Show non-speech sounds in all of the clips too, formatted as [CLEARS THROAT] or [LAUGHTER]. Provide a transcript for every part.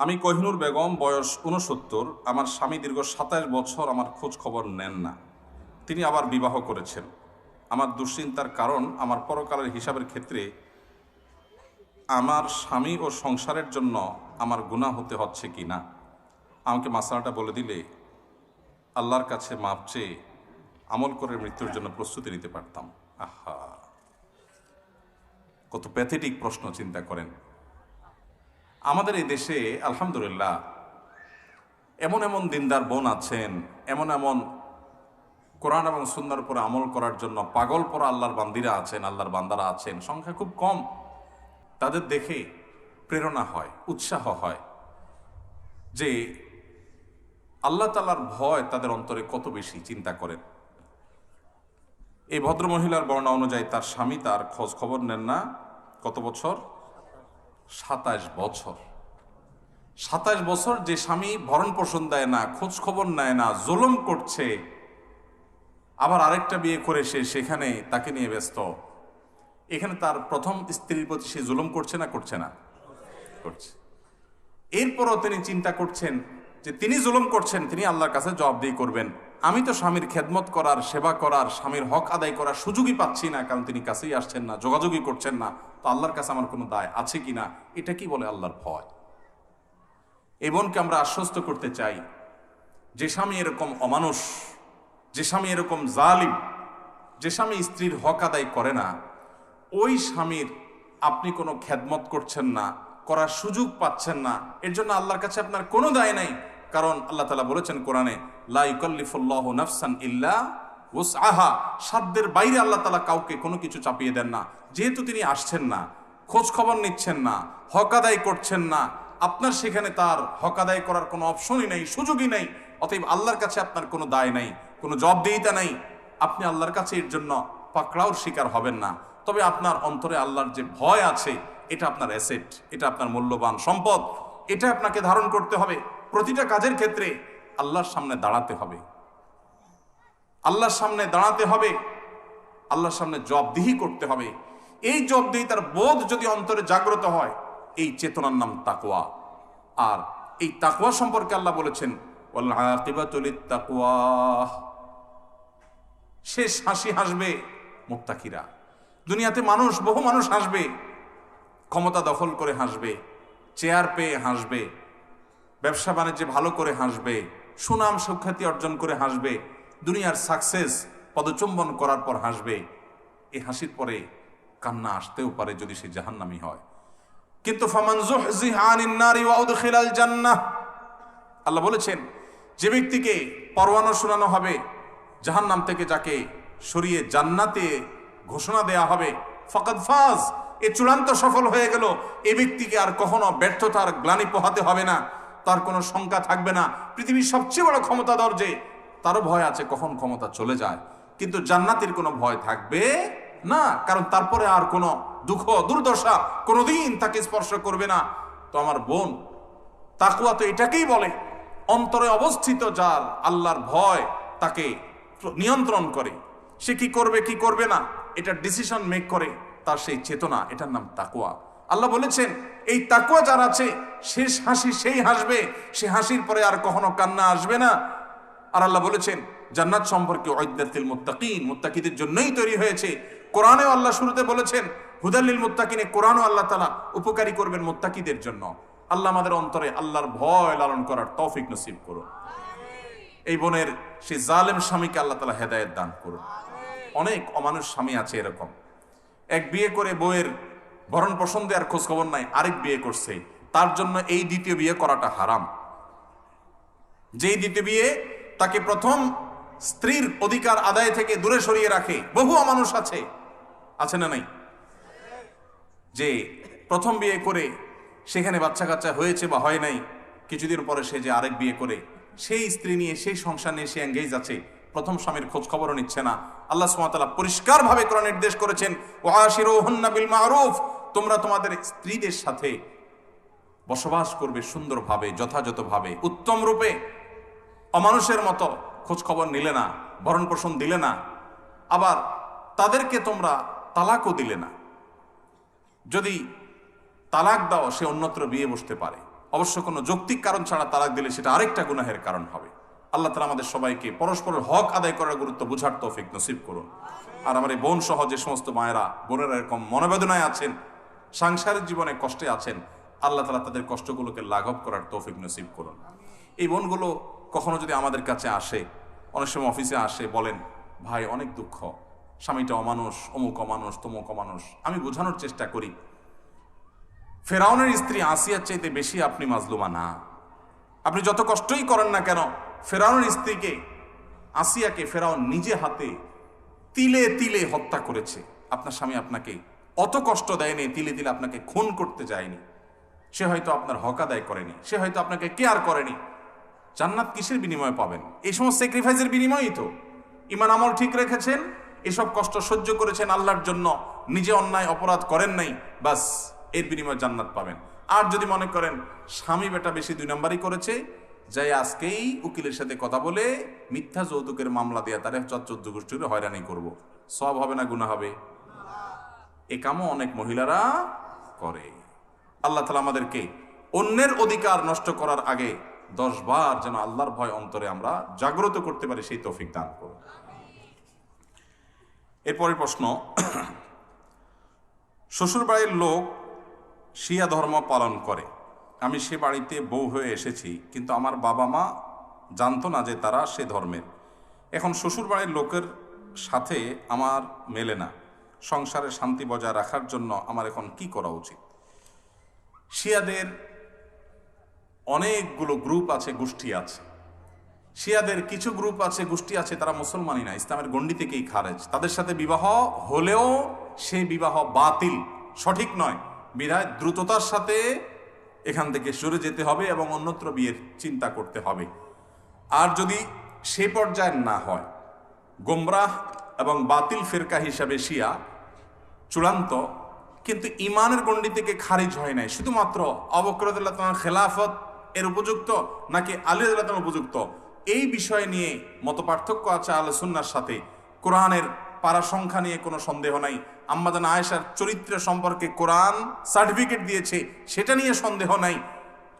আমি কহিনুর বেগম, বয়স উনসত্তর আমার স্বামী দীর্ঘ সাতাশ বছর আমার খোঁজ খবর নেন না। তিনি আবার বিবাহ করেছেন। আমার দুশ্চিন্তার কারণ আমার পরকালের হিসাবের ক্ষেত্রে আমার স্বামী ও সংসারের জন্য আমার গুণা হতে হচ্ছে কি না? আমাকে মাসালাটা বলে দিলে আল্লাহর কাছে মাপ চেয়ে আমল করে মৃত্যুর জন্য প্রস্তুতি নিতে পারতাম। আহা! কত প্যাথেটিক প্রশ্ন চিন্তা করেন। আমাদের এই দেশে, আলহামদুলিল্লাহ, এমন এমন দিনদার বোন আছেন, এমন এমন কোরআন এবং সুন্দর উপরে আমল করার জন্য পাগল পরা আল্লাহর বান্দিরা আছেন, আল্লাহর বান্দারা আছেন, সংখ্যা খুব কম। তাদের দেখে প্রেরণা হয়, উৎসাহ হয় যে আল্লাহ তালার ভয় তাদের অন্তরে কত বেশি, চিন্তা করেন। এই ভদ্রমহিলার বর্ণনা অনুযায়ী তার স্বামী তার খোঁজ খবর নেন না, কত বছর? সাতাশ বছর। সাতাশ বছর যে স্বামী ভরণ পোষণ দেয় না, খোঁজ খবর নেয় না, জুলুম করছে। আবার আরেকটা বিয়ে করে সে সেখানে তাকে নিয়ে ব্যস্ত। এখানে তার প্রথম স্ত্রীর প্রতি সে জুলুম করছে না করছে না? করছে। এরপরও তিনি চিন্তা করছেন যে তিনি জুলুম করছেন, তিনি আল্লাহর কাছে জবাবদিহি করবেন। আমি তো স্বামীর খেদমত করার, সেবা করার, স্বামীর হক আদায় করার সুযোগই পাচ্ছি না, কারণ তিনি কাছেই আসছেন না, যোগাযোগই করছেন না। তো আল্লাহর কাছে আমার কোনো দায় আছে কি না? এটা কি বলে আল্লাহর ভয়? এই বোনকে আমরা আশ্বস্ত করতে চাই, যে স্বামী এরকম অমানুষ, যে স্বামী এরকম জালিম, যে স্বামী স্ত্রীর হক আদায় করে না, ওই স্বামীর আপনি কোনো খেদমত করছেন না করার সুযোগ পাচ্ছেন না। এর জন্য আল্লাহর কাছে আপনার কোনো দায় নাই। কারণ আল্লাহ তালা বলেছেন কোরআনে লাইকল্লিফুল্লাহ নাফসান ইল্লা ওস আহা সাধ্যের বাইরে আল্লাহ তালা কাউকে কোনো কিছু চাপিয়ে দেন না। যেহেতু তিনি আসছেন না, খোঁজ খবর নিচ্ছেন না, হক আদায় করছেন না, আপনার সেখানে তার হক আদায় করার কোনো অপশনই নেই, সুযোগই নেই। অতএব আল্লাহর কাছে আপনার কোনো দায় নাই, কোনো জবাবদিহিতা নেই। আপনি আল্লাহর কাছে এর জন্য পাকড়াওর শিকার হবেন না। তবে আপনার অন্তরে আল্লাহর যে ভয় আছে এটা আপনার অ্যাসেট এটা আপনার মূল্যবান সম্পদ, এটা আপনাকে ধারণ করতে হবে। প্রতিটা কাজের ক্ষেত্রে আল্লাহর সামনে দাঁড়াতে হবে। আল্লাহর সামনে দাঁড়াতে হবে। আল্লাহর সামনে জবদিহি করতে হবে। এই জবদিহি তার বোধ যদি অন্তরে জাগ্রত হয়, এই চেতনার নাম তাকওয়া। আর এই তাকওয়া সম্পর্কে আল্লাহ বলেছেন শেষ হাসি হাসবে মুত্তাকিরা। দুনিয়াতে মানুষ, বহু মানুষ হাসবে। ক্ষমতা দখল করে হাসবে, চেয়ার পেয়ে হাসবে, ব্যবসা বাণিজ্যে ভালো করে হাসবে, সুনাম সুখ্যাতি অর্জন করে হাসবে, দুনিয়ার সাকসেস পদচুম্বন করার পর হাসবে। এই হাসির পরে কান্না আসতেও পারে যদি সে জাহান্নামি হয়। কিন্তু আল্লাহ বলেছেন, যে ব্যক্তিকে পরোয়ানো শোনানো হবে, জাহান্নাম থেকে যাকে সরিয়ে জান্নাতে ঘোষণা দেয়া হবে ফকাত ফাজ এ চূড়ান্ত সফল হয়ে গেল। এ ব্যক্তিকে আর কখনো ব্যর্থতার গ্লানি পোহাতে হবে না। তার কোনো শঙ্কা থাকবে না। পৃথিবীর সবচেয়ে বড় ক্ষমতাধর যে তারও ভয় আছে কখন ক্ষমতা চলে যায়। কিন্তু জান্নাতের কোনো ভয় থাকবে না। কারণ তারপরে আর কোনো দুঃখ, দুর্দশা কোনোদিন তাকে স্পর্শ করবে না। তো আমার বোন তাকুয়া তো এটাকেই বলে, অন্তরে অবস্থিত যার আল্লাহর ভয় তাকে নিয়ন্ত্রণ করে। সে কি করবে কি করবে না, এটা ডিসিশন মেক করে। তার সেই চেতনা, এটার নাম তাকুয়া আল্লাহ বলেছেন, এই তাকুয়া যার আছে, শেষ হাসি সেই হাসবে, সে হাসির পরে আর কখনো কান্না আসবে না। আর আল্লাহ বলেছেন, জান্নাত সম্পর্কে ঐদ্যাতিল মুত্তাকিন, মুত্তাকিদের জন্যই তৈরি হয়েছে। কোরআনেও আল্লাহ শুরুতে বলেছেন হুদাল্লিল মুত্তাকিনে, কোরআনও আল্লাহ তালা উপকারী করবেন মুত্তাকিদের জন্য। আল্লাহ আমাদের অন্তরে আল্লাহর ভয় লালন করার তৌফিক নসিব করুন। এই বোনের সেই জালেম স্বামীকে আল্লাহ তালা হেদায়ত দান করুন। অনেক অমানুষ স্বামী আছে এরকম। এক বিয়ে করে বইয়ের ভরণ পোষণ দেওয়ার খোঁজ খবর নাই, আরেক বিয়ে করছে। তার জন্য এই দ্বিতীয় বিয়ে করাটা হারাম। যেই দ্বিতীয় বিয়ে তাকে প্রথম স্ত্রীর অধিকার আদায় থেকে দূরে সরিয়ে রাখে, বহু মানুষ আছে। আছে না নাই? যে প্রথম বিয়ে করে সেখানে বাচ্চা কাচ্চা হয়েছে বা হয় নাই, কিছুদিন পরে সে যে আরেক বিয়ে করে, সেই স্ত্রী নিয়ে, সেই সংসার নিয়ে সে এঙ্গেজ আছে। প্রথম স্বামীর খোঁজ খবরও নিচ্ছে না। আল্লাহ সুমাতালা পরিষ্কার ভাবে কোরআন নির্দেশ করেছেন বিল মারুফ তোমরা তোমাদের স্ত্রীদের সাথে বসবাস করবে সুন্দরভাবে, যথাযথভাবে, উত্তম রূপে। অমানুষের মতো খোঁজ খবর নিলে না ভরণ পোষণ দিলে না, আবার তাদেরকে তোমরা তালাকও দিলে না। যদি তালাক দাও, সে অন্যত্র বিয়ে বসতে পারে। অবশ্য কোনো যৌক্তিক কারণ ছাড়া তালাক দিলে সেটা আরেকটা গুনাহের কারণ হবে। আল্লাহ তালা আমাদের সবাইকে পরস্পরের হক আদায় করার গুরুত্ব বুঝার তৌফিক নসিব করুন। আর আমার এই বোন সহ যে সমস্ত মায়েরা, বোনেরা এরকম মনোবেদনায় আছেন, সাংসারিক জীবনে কষ্টে আছেন, আল্লাহ তালা তাদের কষ্টগুলোকে লাঘব করার তৌফিক নসিব করুন। এই বোনগুলো কখনো যদি আমাদের কাছে আসে, অনেক সময় অফিসে আসে, বলেন, ভাই, অনেক দুঃখ। স্বামীটা অমানুষ, অমুক অমানুষ, তমুক অমানুষ। আমি বোঝানোর চেষ্টা করি, ফেরাউনের স্ত্রী আসিয়ার চাইতে বেশি আপনি মাজলুমা না। আপনি যত কষ্টই করেন না কেন ফেরাউনের স্ত্রীকে, আসিয়াকে ফেরাউন নিজে হাতে তিলে তিলে হত্যা করেছে। আপনার স্বামী আপনাকে অত কষ্ট দেয়নি, তিলে তিলে আপনাকে খুন করতে যায়নি। সে হয়তো আপনার হক আদায় করেনি, সে হয়তো আপনাকে কেয়ার করেনি। জান্নাত কিসের বিনিময়ে পাবেন? এই সমস্ত স্যাক্রিফাইসের বিনিময়ই তো। ইমান আমল ঠিক রেখেছেন, এসব কষ্ট সহ্য করেছেন আল্লাহর জন্য, নিজে অন্যায় অপরাধ করেন নাই, বাসের বিনিময়ে জান্নাত পাবেন। আর যদি মনে করেন, স্বামী বেটা বেশি দুই নম্বরই করেছে যাই আজকেই উকিলের সাথে কথা বলে মিথ্যা যৌতুকের মামলা দিয়ে তারে চোদ্দ গোষ্ঠীর হয়রানি করব। সব হবে না গুণা হবে। এ কামও অনেক মহিলারা করে। আল্লাহ তালা আমাদেরকে অন্যের অধিকার নষ্ট করার আগে দশ বার যেন আল্লাহর ভয় অন্তরে আমরা জাগ্রত করতে পারি, সেই তৌফিক দান করুন। এরপরের প্রশ্ন [CLEARS THROAT] শ্বশুর বাড়ির লোক শিয়া ধর্ম পালন করে। আমি সে বাড়িতে বউ হয়ে এসেছি, কিন্তু আমার বাবা মা জানতো না যে তারা সে ধর্মের। এখন শ্বশুর বাড়ির লোকের সাথে আমার মেলে না। সংসারে শান্তি বজায় রাখার জন্য আমার এখন কি করা উচিত? শিয়াদের অনেকগুলো গ্রুপ আছে, গোষ্ঠী আছে। শিয়াদের কিছু গ্রুপ আছে, গোষ্ঠী আছে, তারা মুসলমানই না, ইসলামের গণ্ডি থেকেই খারেজ। তাদের সাথে বিবাহ হলেও সেই বিবাহ বাতিল, সঠিক নয়। বিধায় দ্রুততার সাথে এখান থেকে সরে যেতে হবে এবং অন্যত্র বিয়ের চিন্তা করতে হবে। আর যদি সে পর্যায়ে না হয়, গোমরাহ এবং বাতিল ফেরকা হিসাবে শিয়া চূড়ান্ত, কিন্তু ইমানের গণ্ডি থেকে খারিজ হয় নাই, শুধুমাত্র অবক্রদুল্লাহ তোমার খেলাফত এর উপযুক্ত নাকি আলী আল্লাহ উপযুক্ত? এই বিষয় নিয়ে মত পার্থক্য আছে আলোচনার সাথে। কোরআনের পারা সংখ্যা নিয়ে কোনো সন্দেহ নাই। আম্মাদান আয়েশার চরিত্র সম্পর্কে কোরআন সার্টিফিকেট দিয়েছে, সেটা নিয়ে সন্দেহ নাই।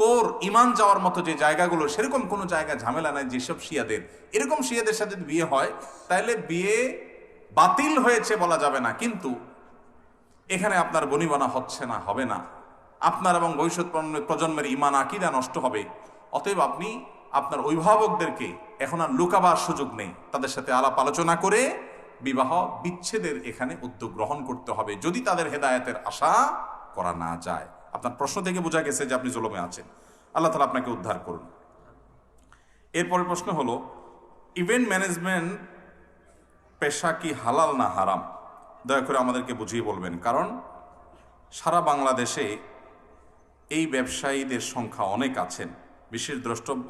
কোর ইমান যাওয়ার মতো যে জায়গাগুলো, সেরকম কোনো জায়গা ঝামেলা নাই যেসব শিয়াদের। এরকম শিয়াদের সাথে বিয়ে হয় তাহলে বিয়ে বাতিল হয়েছে বলা যাবে না, কিন্তু এখানে আপনার বনিবনা হচ্ছে না, হবে না। আপনার এবং ভবিষ্যৎ প্রজন্মের ইমান আকিদা নষ্ট হবে। অতএব আপনি আপনার অভিভাবকদেরকে এখন আর লুকাবার সুযোগ নেই। তাদের সাথে আলাপ আলোচনা করে বিবাহ বিচ্ছেদের এখানে উদ্যোগ গ্রহণ করতে হবে। যদি তাদের হেদায়তের আশা করা না যায়। আপনার প্রশ্ন থেকে বোঝা গেছে যে আপনি জলমে আছেন। আল্লাহ তালা আপনাকে উদ্ধার করুন। এরপরের প্রশ্ন হলো ইভেন্ট ম্যানেজমেন্ট পেশা কি হালাল না হারাম? দয়া করে আমাদেরকে বুঝিয়ে বলবেন। কারণ সারা বাংলাদেশে এই ব্যবসায়ীদের সংখ্যা অনেক আছেন। বিশেষ দ্রষ্টব্য,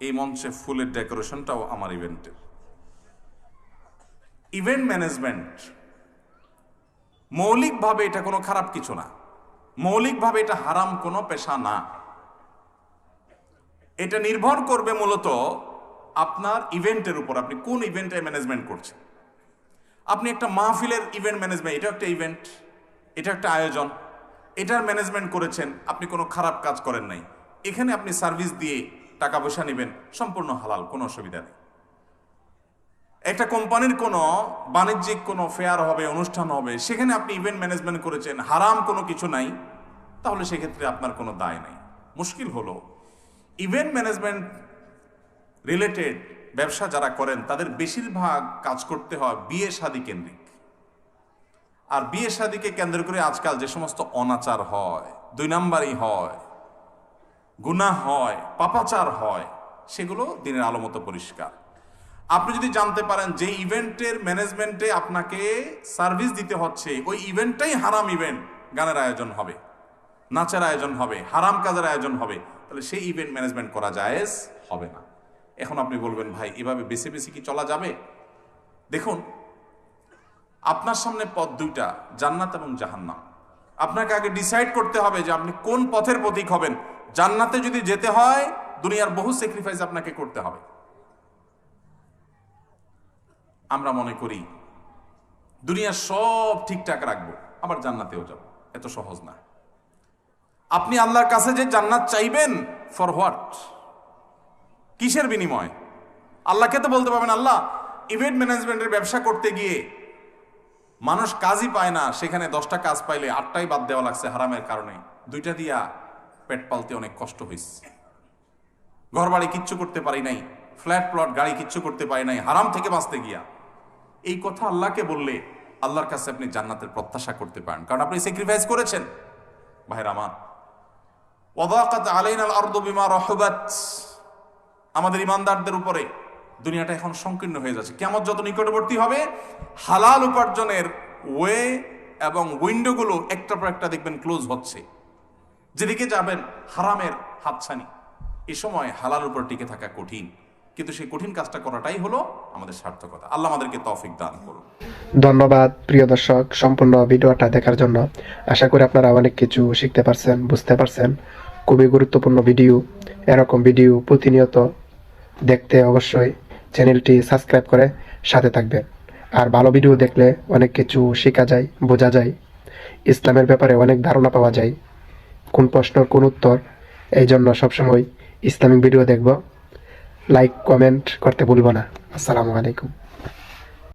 এই মঞ্চে ফুলের ডেকোরেশনটাও আমার ইভেন্টের ইভেন্ট ম্যানেজমেন্ট মৌলিকভাবে এটা কোনো খারাপ কিছু না। মৌলিকভাবে এটা হারাম কোনো পেশা না। এটা নির্ভর করবে মূলত আপনার ইভেন্টের উপর, আপনি কোন ইভেন্টে ম্যানেজমেন্ট করছেন। আপনি একটা মাহফিলের ইভেন্ট ম্যানেজমেন্ট এটা একটা ইভেন্ট এটা একটা আয়োজন। এটার ম্যানেজমেন্ট করেছেন, আপনি কোনো খারাপ কাজ করেন নাই। এখানে আপনি সার্ভিস দিয়ে টাকা পয়সা নেবেন, সম্পূর্ণ হালাল, কোনো অসুবিধা নেই। একটা কোম্পানির কোনো বাণিজ্যিক কোনো ফেয়ার হবে, অনুষ্ঠান হবে, সেখানে আপনি ইভেন্ট ম্যানেজমেন্ট করেছেন, হারাম কোনো কিছু নাই, তাহলে সেক্ষেত্রে আপনার কোনো দায় নাই। মুশকিল হলো। ইভেন্ট ম্যানেজমেন্ট রিলেটেড ব্যবসা যারা করেন, তাদের বেশিরভাগ কাজ করতে হয় বিয়ে শাদী কেন্দ্রিক। আর বিয়ে শাদীকে কেন্দ্র করে আজকাল যে সমস্ত অনাচার হয়, দুই নাম্বারই হয়, গুনাহ হয়, পাপাচার হয়, সেগুলো দিনের আলো মতো পরিষ্কার। আপনি যদি জানতে পারেন যে ইভেন্টের ম্যানেজমেন্টে আপনাকে সার্ভিস দিতে হচ্ছে, ওই ইভেন্টটাই হারাম ইভেন্ট, গানের আয়োজন হবে, নাচের আয়োজন হবে, হারাম কাজের আয়োজন হবে, তাহলে সেই ইভেন্ট ম্যানেজমেন্ট করা জায়েজ হবে না। এখন আপনি বলবেন, ভাই, এভাবে বেছে বেছে কি চলা যাবে? দেখুন, আপনার সামনে পথ দুইটা, জান্নাত এবং জাহান্নাম। আপনাকে আগে ডিসাইড করতে হবে যে আপনি কোন পথের প্রতীক হবেন। জান্নাতে যদি যেতে হয়, দুনিয়ার বহু স্যাক্রিফাইস আপনাকে করতে হবে। আমরা মনে করি, দুনিয়ার সব ঠিকঠাক রাখব, আবার জান্নাতেও যাব। এত সহজ না। আপনি আল্লাহর কাছে যে জান্নাত চাইবেন ফর হোয়াট কিসের বিনিময়? আল্লাহকে তো বলতে পারবেন, আল্লাহ ইভেন্ট ম্যানেজমেন্টের ব্যবসা করতে গিয়ে মানুষ কাজই পায় না, সেখানে দশটা কাজ পাইলে আটটাই বাদ দেওয়া লাগছে হারামের কারণে। দুইটা দিয়া পেট পালতে অনেক কষ্ট হয়েছে ঘর বাড়ি কিচ্ছু করতে পারি নাই ফ্ল্যাট প্লট গাড়ি কিচ্ছু করতে পারি নাই, হারাম থেকে বাঁচতে গিয়া। এই কথা আল্লাহকে বললে আল্লাহর কাছে আপনি জান্নাতের প্রত্যাশা করতে পারেন। কারণ আপনি স্যাক্রিফাইস করেছেন। ভাইর আমার। ওয়াদাকাত আলাইনাল আরদু বিমা রহবাত। আমাদের ইমানদারদের উপরে দুনিয়াটা এখন সংকীর্ণ হয়ে যাচ্ছে। কেমন যত নিকটবর্তী হবে, হালাল উপার্জনের ওয়ে এবং উইন্ডোগুলো একটা পর একটা দেখবেন ক্লোজ হচ্ছে। যেদিকে যাবেন হারামের হাতছানি। এ সময় হালাল উপর টিকে থাকা কঠিন। কিন্তু সেই কঠিন কাজটা করাটাই হলো আমাদের সার্থকতা। আল্লাহ আমাদেরকে তৌফিক দান করুন। ধন্যবাদ, প্রিয় দর্শক। সম্পূর্ণ ভিডিওটা দেখার জন্য আশা করি আপনারা অনেক কিছু শিখতে পারছেন, বুঝতে পারছেন। খুবই গুরুত্বপূর্ণ ভিডিও। এরকম ভিডিও প্রতিনিয়ত দেখতে অবশ্যই চ্যানেলটি সাবস্ক্রাইব করে সাথে থাকবেন। আর ভালো ভিডিও দেখলে অনেক কিছু শেখা যায়, বোঝা যায়। ইসলামের ব্যাপারে অনেক ধারণা পাওয়া যায়। কোন প্রশ্নের কোন উত্তর এই জন্য সবসময় ইসলামিক ভিডিও দেখব। লাইক কমেন্ট করতে ভুলব না। আসসালামু আলাইকুম।